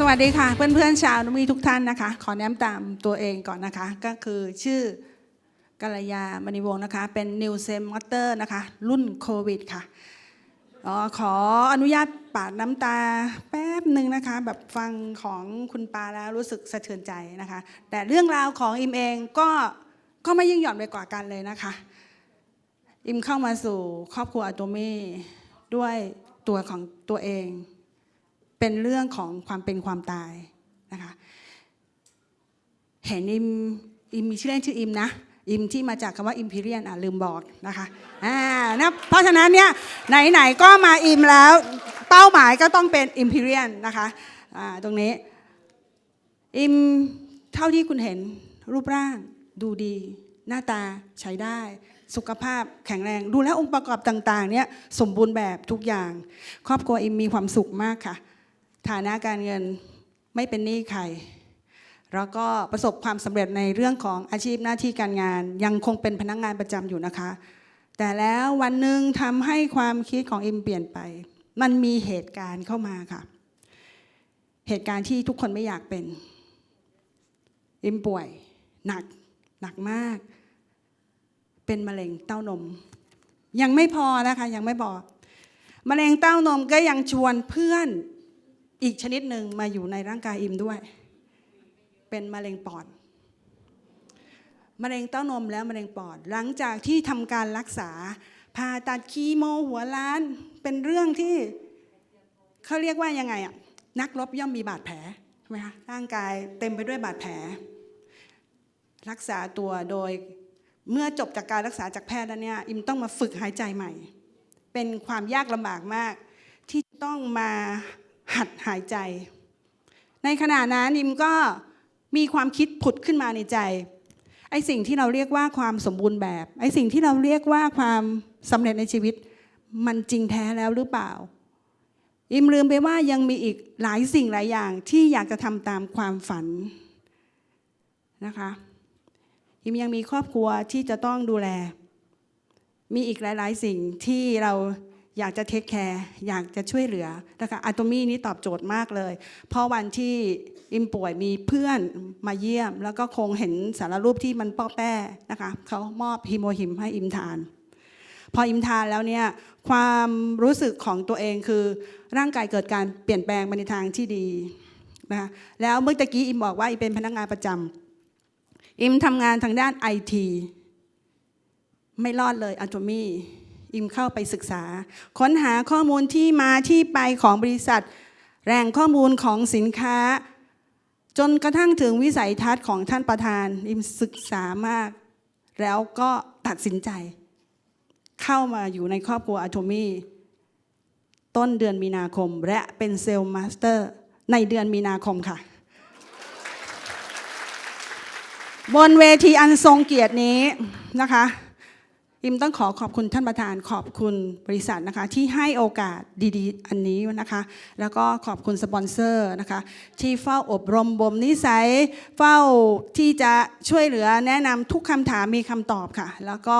สวัสดีค่ะเพื่อนๆชาวนุมีทุกท่านนะคะ ขอแนะนำตามตัวเองก่อนนะคะ ก็คือชื่อกัลยามณีวงศ์นะคะ เป็นนิวเซมมอเตอร์นะคะ รุ่นโควิดค่ะออขออนุญาตปาดน้ำตาแป๊บหนึ่งนะคะ แบบฟังของคุณปาแล้วรู้สึกสะเทือนใจนะคะ แต่เรื่องราวของอิมเองก็ก็ไม่ยิ่งหย่อนไปกว่ากันเลยนะคะ อิมเข้ามาสู่ครอบครัวอะโตมี่ด้วยตัวของตัวเอง เป็นเรื่องของความเป็นความตายนะคะเห็นอิมอิมมีชื่อเล่นชื่ออิมนะอิมที่มาจากคำว่าอิมพีเรียนอะลืมบอกนะคะอ่านะเพราะฉะนั้นเนี่ยไหนๆก็มาอิมแล้วเป้าหมายก็ต้องเป็นอิมพีเรียนนะคะอ่าตรงนี้อิมเท่าที่คุณเห็นรูปร่างดูดี หน้าตาใช้ได้ สุขภาพแข็งแรง ดูแลองค์ประกอบต่างๆเนี่ยสมบูรณ์แบบทุกอย่าง ครอบครัวอิมมีความสุขมากค่ะ ฐานะการเงินไม่เป็นหนี้ใคร แล้วก็ประสบความสำเร็จในเรื่องของอาชีพหน้าที่การงาน ยังคงเป็นพนักงงานประจำอยู่นะคะ แต่แล้ววันหนึ่งทำให้ความคิดของอิมเปลี่ยนไป มันมีเหตุการณ์เข้ามาค่ะ เหตุการณ์ที่ทุกคนไม่อยากเป็น อิมป่วยหนักหนักมาก เป็นมะเร็งเต้านม ยังไม่พอนะคะยังไม่พอมะเร็งเต้านมก็ยังชวนเพื่อน อีกชนิดหนึ่งมาอยู่ในร่างกายอิมด้วย เป็นมะเร็งปอดมะเร็งเต้านมแล้วมะเร็งปอด หลังจากที่ทำการรักษาผ่าตัดคีโมหัวล้าน เป็นเรื่องที่เขาเรียกว่ายังไงอะนักรบย่อมมีบาดแผลใช่ไหมคะร่างกายเต็มไปด้วยบาดแผล รักษาตัวโดยเมื่อจบจากการรักษาจากแพทย์แล้วเนี่ยอิมต้องมาฝึกหายใจใหม่ เป็นความยากลำบากมากที่ต้องมา หัดหายใจ ในขณะนั้นอิมก็มีความคิดผุดขึ้นมาในใจไอ้สิ่งที่เราเรียกว่าความสมบูรณ์แบบไอ้สิ่งที่เราเรียกว่าความสำเร็จในชีวิต มันจริงแท้แล้วหรือเปล่า อิมลืมไปว่ายังมีอีกหลายสิ่งหลายอย่างที่อยากจะทำตามความฝันนะคะอิมยังมีครอบครัวที่จะต้องดูแล มีอีกหลาย ๆ สิ่งที่เรา อยากจะเทคแคร์อยากจะช่วยเหลือนะคะอะโตมี่นี้ตอบโจทย์มากเลยเพราะวันที่อิมป่วยมีเพื่อนมาเยี่ยม แล้วก็คงเห็นสารรูปที่มันป้อแป้นะคะเขามอบฮิโมหิมให้อิมทาน พออิมทานแล้วเนี่ยความรู้สึกของตัวเองคือร่างกายเกิดการเปลี่ยนแปลงไปในทางที่ดีนะคะแล้วเมื่อตะกี้อิมบอกว่าอิมเป็นพนักงานประจำอิมทำงานทางด้านไอทีไม่รอดเลยอะโตมี่ อิมเข้าไปศึกษา ค้นหาข้อมูลที่มาที่ไปของบริษัท แหล่งข้อมูลของสินค้า จนกระทั่งถึงวิสัยทัศน์ของท่านประธาน อิมศึกษามาก แล้วก็ตัดสินใจ เข้ามาอยู่ในครอบครัวอะโตมี่ต้นเดือนมีนาคม และเป็นเซลล์มาสเตอร์ในเดือนมีนาคมค่ะ บนเวทีอันทรงเกียรตินี้นะคะ อิมต้องขอขอบคุณท่านประธานขอบคุณบริษัทนะคะ ที่ให้โอกาสดีๆ อันนี้นะคะ แล้วก็ขอบคุณสปอนเซอร์นะคะ ที่เฝ้าอบรมบ่มนิสัย เฝ้าที่จะช่วยเหลือแนะนำทุกคำถามมีคำตอบค่ะ แล้วก็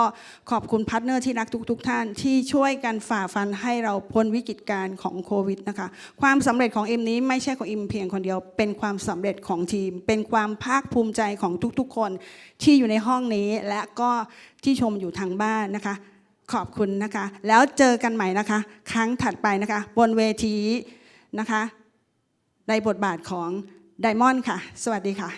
ขอบคุณพาร์ทเนอร์ที่รักทุกๆท่านที่ช่วยกันฝ่าฟันให้เราพ้นวิกฤตการณ์ของโควิดนะคะ ความสำเร็จของอิมนี้ไม่ใช่ของอิมเพียงคนเดียว เป็นความสำเร็จของทีม เป็นความภาคภูมิใจของทุกๆ คนที่อยู่ในห้องนี้และก็ ที่ชมอยู่ทางบ้านนะคะ ขอบคุณนะคะ แล้วเจอกันใหม่นะคะ ครั้งถัดไปนะคะ บนเวทีนะคะ ในบทบาทของไดมอนด์ค่ะ สวัสดีค่ะ